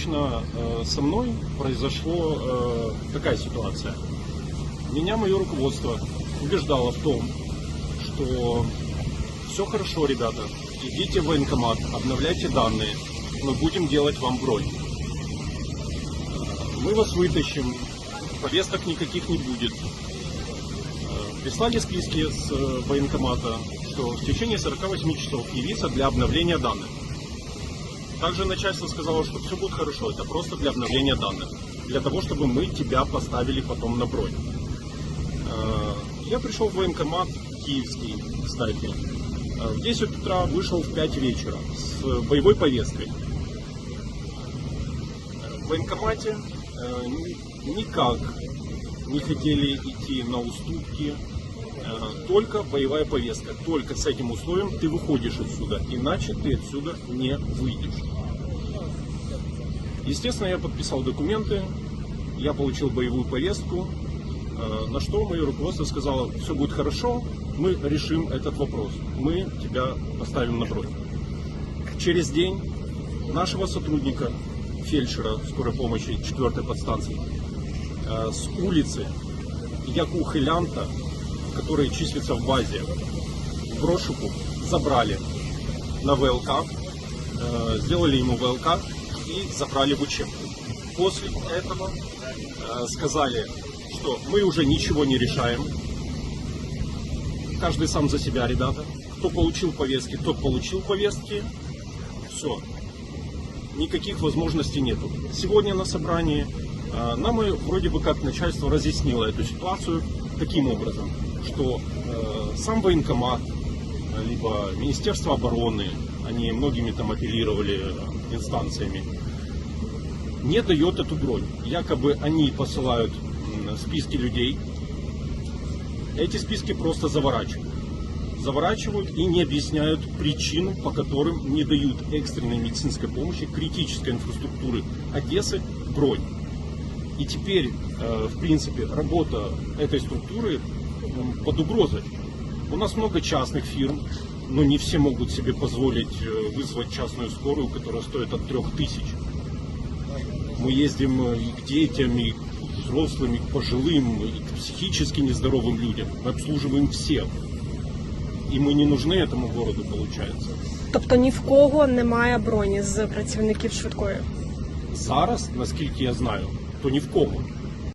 Лично э, со мной произошло э, такая ситуация. Меня мое руководство убеждало в том, что все хорошо, ребята, идите в военкомат, обновляйте данные, мы будем делать вам бронь. Э, Мы вас вытащим, повесток никаких не будет. Прислали списки с военкомата, что в течение 48 часов явиться для обновления данных. Также начальство сказало, что все будет хорошо, это просто для обновления данных. Для того, чтобы мы тебя поставили потом на бронь. Э, Я пришел в военкомат киевский, кстати. Э, В 10 утра вышел в 5 вечера с боевой повесткой. Э, В военкомате ни- никак не хотели идти на уступки, только боевая повестка. Только с этим условием ты выходишь отсюда, иначе ты отсюда не выйдешь. Естественно, я подписал документы, я получил боевую повестку, э, на что мое руководство сказало, все будет хорошо, мы решим этот вопрос, мы тебя поставим на бронь. Через день нашего сотрудника, фельдшера скорой помощи 4 подстанции, э, с улицы Якухилянта, который числится в базе в розшуку, забрали на ВЛК, э, сделали ему ВЛК и забрали в учебку. После этого э, сказали, что мы уже ничего не решаем. Каждый сам за себя, ребята. Кто получил повестки, тот получил повестки. Все. Никаких возможностей нету. Сегодня на собрании э, нам и вроде бы как начальство разъяснило эту ситуацию таким образом, что э, сам военкомат, э, либо Министерство обороны, они многими там апеллировали э, инстанциями, не дает эту бронь. Якобы они посылают списки людей, эти списки просто заворачивают. Заворачивают и не объясняют причину, по которым не дают экстренной медицинской помощи критической инфраструктуры Одессы бронь. И теперь, э, в принципе, работа этой структуры м, под угрозой. У нас много частных фирм, но не все могут себе позволить э, вызвать частную скорую, которая стоит от трех тысяч. Мы ездим э, и к детям, и к взрослым, и к пожилым, и к психически нездоровым людям. Мы обслуживаем всех. І ми не нужны этому городу, получается. Тобто ні в кого немає броні з працівників швидкої. Зараз, наскільки я знаю, то ні в кого.